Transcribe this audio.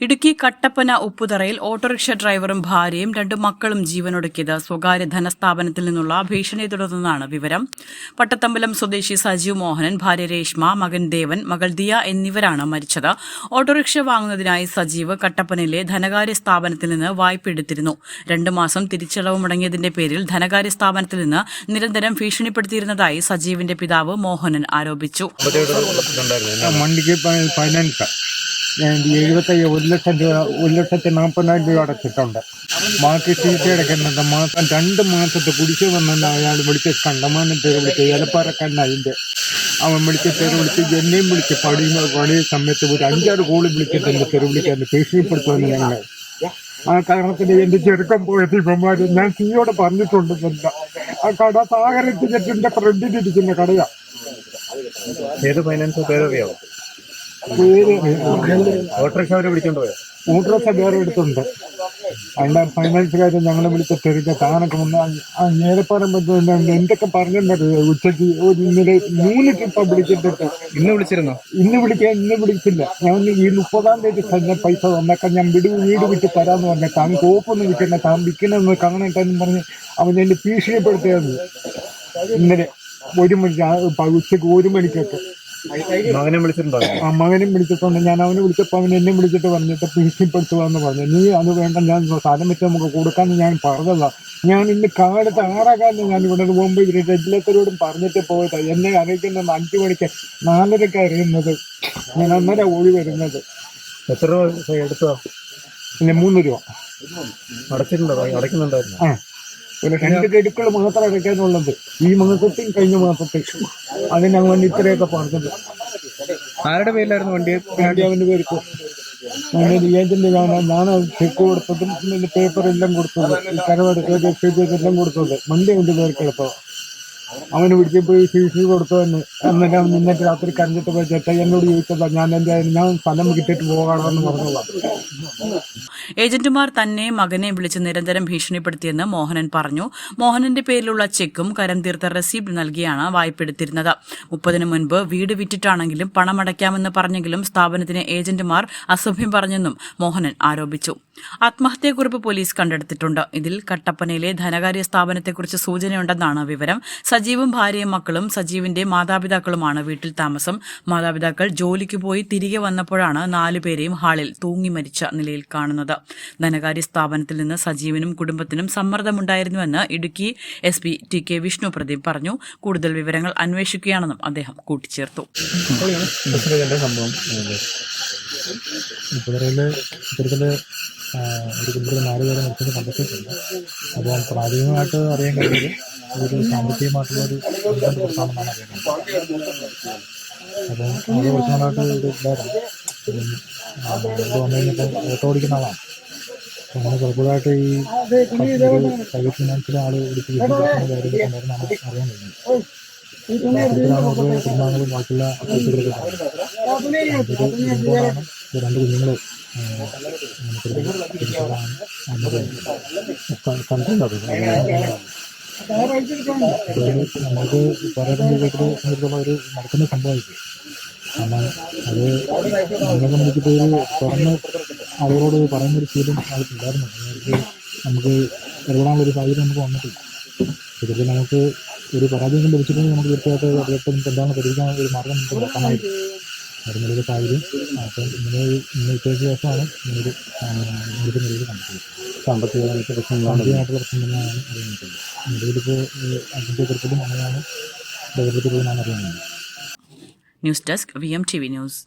Idukki Kattappana ഉപ്പുതറയിൽ autorickshaw ഡ്രൈവറും ഭാര്യയും രണ്ട് മക്കളും ജീവനൊടുക്കിയത് സ്വകാര്യ ധനസ്ഥാപനത്തിൽ നിന്നുള്ള ഭീഷണിയെ തുടർന്നാണ് വിവരം. പട്ടത്തമ്പലം സ്വദേശി സജീവ് മോഹനൻ ഭാര്യ രേഷ്മ മകൻ ദേവൻ മകൾ ദിയ എന്നിവരാണ് മരിച്ചത്. ഓട്ടോറിക്ഷ വാങ്ങുന്നതിനായി സജീവ് കട്ടപ്പനയിലെ ധനകാര്യ സ്ഥാപനത്തിൽ നിന്ന് വായ്പ എടുത്തിരുന്നു. രണ്ടു മാസം തിരിച്ചടവ് മുടങ്ങിയതിന്റെ പേരിൽ ധനകാര്യ സ്ഥാപനത്തിൽ നിന്ന് നിരന്തരം ഭീഷണിപ്പെടുത്തിയിരുന്നതായി സജീവിന്റെ പിതാവ് മോഹനൻ ആരോപിച്ചു. എഴുപത്തയ്യ ഒരു ലക്ഷം രൂപ ഒരു ലക്ഷത്തി നാൽപ്പതിനായിരം രൂപ അടച്ചിട്ടുണ്ട്. ബാക്കി സീറ്റ് അടയ്ക്കുന്നുണ്ട് മാസം രണ്ട് മാസത്തെ കുടിശ്ശിക വന്നുണ്ട് അയാൾ വിളിച്ച് കണ്ടമാനം പേര് വിളിച്ച് ഏലപ്പാറക്കാരൻ അതിന്റെ അവൻ വിളിച്ച് പേര് വിളിച്ച് എന്നെയും വിളിച്ച് പടി പടി സമയത്ത് ഒരു അഞ്ചാറ് കോളി വിളിച്ചിട്ടുണ്ട് പേര് വിളിക്കാൻ ഭീഷണിപ്പെടുത്തുമെന്ന് ഞങ്ങൾ. ആ കാരണത്തിന് എന്റെ ചെറുക്കം പോയത് ഇവന്മാര് ഞാൻ സിയോട് പറഞ്ഞിട്ടുണ്ട് എന്താ ആ കട സാഗരത്തിന്റെ ഫ്രണ്ടിലിരിക്കുന്ന കടയാണ് ഏത് ഫൈനാൻസ് പേരറിയാവോ? പേര് ഓട്ടോറിക്ഷ അവരെ വിളിച്ചോണ്ട് പോയോ? ഓട്ടോറിക്ഷ വേറെ എടുത്തുണ്ട് അതിന്റെ ഫൈനാൻസുകാരെ ഞങ്ങളെ വിളിച്ച തെരുക്ക താനൊക്കെ വന്ന് ആ പറ്റുന്ന എന്തൊക്കെ പറഞ്ഞിട്ടുണ്ട് ഉച്ചയ്ക്ക് ഒരു ഇന്നലെ മൂന്ന് ട്രിപ്പ് വിളിച്ചിട്ട് ഇന്ന് വിളിച്ചിരുന്നോ? ഇന്ന് വിളിക്കാൻ ഇന്ന് വിളിച്ചില്ല. ഞാൻ ഈ മുപ്പതാം തീയതി തന്നെ പൈസ തന്നേക്കാൻ ഞാൻ വിട് വീട് വിട്ട് തരാന്ന് പറഞ്ഞ താൻ കോപ്പൊന്നും വിൽക്കണ്ട താൻ വിൽക്കണമെന്ന് കാണട്ടെന്ന് പറഞ്ഞ് അവൻ എന്നെ ഭീഷണിപ്പെടുത്തിയത് ഇന്നലെ ഒരു മണിക്ക് ഉച്ചയ്ക്ക് ഉച്ചയ്ക്ക് ഒരു മണിക്കൊക്കെ. മകനെ വിളിച്ചിട്ടുണ്ടോ ആ മകനും വിളിച്ചിട്ടുണ്ട്. ഞാൻ അവനെ വിളിച്ചപ്പോൾ അവൻ എന്നെ വിളിച്ചിട്ട് പറഞ്ഞിട്ട് ഭീഷണിപ്പെടുത്തുകയെന്ന് പറഞ്ഞു. നീ അത് വേണ്ട ഞാൻ സാധനം വെച്ച് നമുക്ക് കൊടുക്കാൻ ഞാൻ പറഞ്ഞതാ. ഞാൻ ഇന്ന് കാലത്ത് ആറാകാലത്ത് ഞാൻ ഇവിടെ പോകുമ്പോൾ ഇവർ രജിലത്തരോടും പറഞ്ഞിട്ട് പോയത്. എന്നെ അറിയിക്കുന്നത് അഞ്ചു മണിക്ക് നാലരക്ക് അറിയുന്നത് ഞാൻ അന്നേരം ഓടി വരുന്നത്. എത്ര രൂപ എടുത്തോ പിന്നെ മൂന്ന് രൂപ. അടച്ചിട്ടുണ്ടോ? അടയ്ക്കുന്നുണ്ടായിരുന്നു? ആ. ഒരു രണ്ട് ഗഡുക്കൾ മാത്രം അടയ്ക്കാനുള്ളത്. ഈ മാസത്തിൽ കഴിഞ്ഞ മാസത്തേക്കും അതിന് അവൻ ഇത്രയൊക്കെ പറഞ്ഞത്. ആരുടെ പേരിലായിരുന്നു വണ്ടി? വണ്ടി അവന്റെ പേർക്ക് ഏജന്റ് ഞാനാണ് ചെക്ക് കൊടുത്തതും പിന്നെ പേപ്പർ എല്ലാം കൊടുത്തത്. രസീത് എല്ലാം കൊടുത്തത്. വണ്ടി അവന്റെ പേർക്ക് എടുത്തത് അവന് പിടിച്ച് പോയി സി സി കൊടുത്തു തന്നെ എന്നിട്ട് നിന്നിട്ട് രാത്രി കരഞ്ഞിട്ട് പോയി ചേട്ടാ എന്നോട് ചോദിച്ചതാ ഞാൻ എന്റെ ഞാൻ സ്ഥലം കിട്ടിട്ട് പോകാണെന്ന് പറഞ്ഞതാ ഏജന്റുമാർ തന്നെ മകനെ വിളിച്ച് നിരന്തരം ഭീഷണിപ്പെടുത്തിയെന്ന് മോഹനൻ പറഞ്ഞു. മോഹനന്റെ പേരിലുള്ള ചെക്കും കരം തീർത്ത റെസീപ്റ്റ് നൽകിയാണ് വായ്പ എടുത്തിരുന്നത് മുപ്പതിനു മുൻപ് വീട് വിറ്റിട്ടാണെങ്കിലും പണമടയ്ക്കാമെന്ന് പറഞ്ഞെങ്കിലും സ്ഥാപനത്തിന് ഏജന്റുമാർ അസഭ്യം പറഞ്ഞെന്നും മോഹനൻ ആരോപിച്ചു. ആത്മഹത്യാക്കുറിപ്പ് പോലീസ് കണ്ടെടുത്തിട്ടുണ്ട്. ഇതിൽ കട്ടപ്പനയിലെ ധനകാര്യ സ്ഥാപനത്തെക്കുറിച്ച് സൂചനയുണ്ടെന്നാണ് വിവരം. സജീവും ഭാര്യയും മക്കളും സജീവിന്റെ മാതാപിതാക്കളുമാണ് വീട്ടിൽ താമസം. മാതാപിതാക്കൾ ജോലിക്ക് പോയി തിരികെ വന്നപ്പോഴാണ് നാലുപേരെയും ഹാളിൽ തൂങ്ങി മരിച്ച നിലയിൽ കാണുന്നത്. ധനകാര്യ സ്ഥാപനത്തിൽ നിന്ന് സജീവിനും കുടുംബത്തിനും സമ്മർദ്ദമുണ്ടായിരുന്നുവെന്ന് Idukki S P T K Vishnu Pradeep പറഞ്ഞു. കൂടുതൽ വിവരങ്ങൾ അന്വേഷിക്കുകയാണെന്നും അദ്ദേഹം കൂട്ടിച്ചേർത്തു. ഒരു കുടുംബത്തിൽ നാല് പേരെ കണ്ടെത്തിയിട്ടുണ്ട്. അപ്പോൾ പ്രാഥമികമായിട്ട് അറിയാൻ കഴിയുന്നത് ഒരു സാമ്പത്തികമായിട്ടുള്ള ഒരു ബന്ധം കുറച്ച് നാളായിട്ട് ഒരു ഇതായിരുന്നു. ഓട്ടോ ഓടിക്കുന്ന ആളാണ്. അങ്ങനെ കുഴപ്പമായിട്ട് ഈ പ്രൈവറ്റ് ഫിനാൻസിലെ ആൾ വിളിച്ച് കാര്യങ്ങളൊക്കെ അറിയാൻ കഴിഞ്ഞത് കുടുംബാംഗങ്ങളും ബാക്കിയുള്ള രണ്ട് കുഞ്ഞുങ്ങൾ കണ്ടത് നമുക്ക് വീട്ടിൽ സംബന്ധിച്ചുള്ള ഒരു നടക്കുന്ന സംഭവമായിരിക്കും. കാരണം അത് നമ്മളെ സംബന്ധിച്ചിട്ട് ഒരു തുറന്ന് പറയുന്ന പറയുന്നൊരു ശീലം ആൾക്കുണ്ടായിരുന്നു അതായത് നമുക്ക് ഇടപെടാനുള്ള ഒരു സാഹചര്യം നമുക്ക് വന്നിട്ടില്ല. ഇതിൽ നമുക്ക് ഒരു പരാജയം ലഭിച്ചിട്ടുണ്ടെങ്കിൽ നമുക്ക് തീർച്ചയായിട്ടും നമുക്ക് എന്താണ് പരിഹരിക്കാൻ ഒരു മാർഗം നമുക്ക് നോക്കാമായിരുന്നു വരുന്നൊരു സാഹചര്യം. അപ്പം ഇങ്ങനെ ഒരു ഇന്ന് ഉച്ചയ്ക്ക് ശേഷമാണ് ഇങ്ങനൊരു ഇങ്ങനത്തെ നിലയിൽ കണ്ടത് സാമ്പത്തികമായിട്ട് പ്രശ്നങ്ങളാണ്. സാമ്പത്തികമായിട്ടുള്ള പ്രശ്നം തന്നെയാണ് അറിയുന്നത് നിലവിലിപ്പോൾ അതിന്റെ കുറിച്ചിട്ടും അങ്ങനെയാണ് ഡെവലപ്പ് ചെയ്തതെന്നാണ് അറിയുന്നത് news desk V M T V news.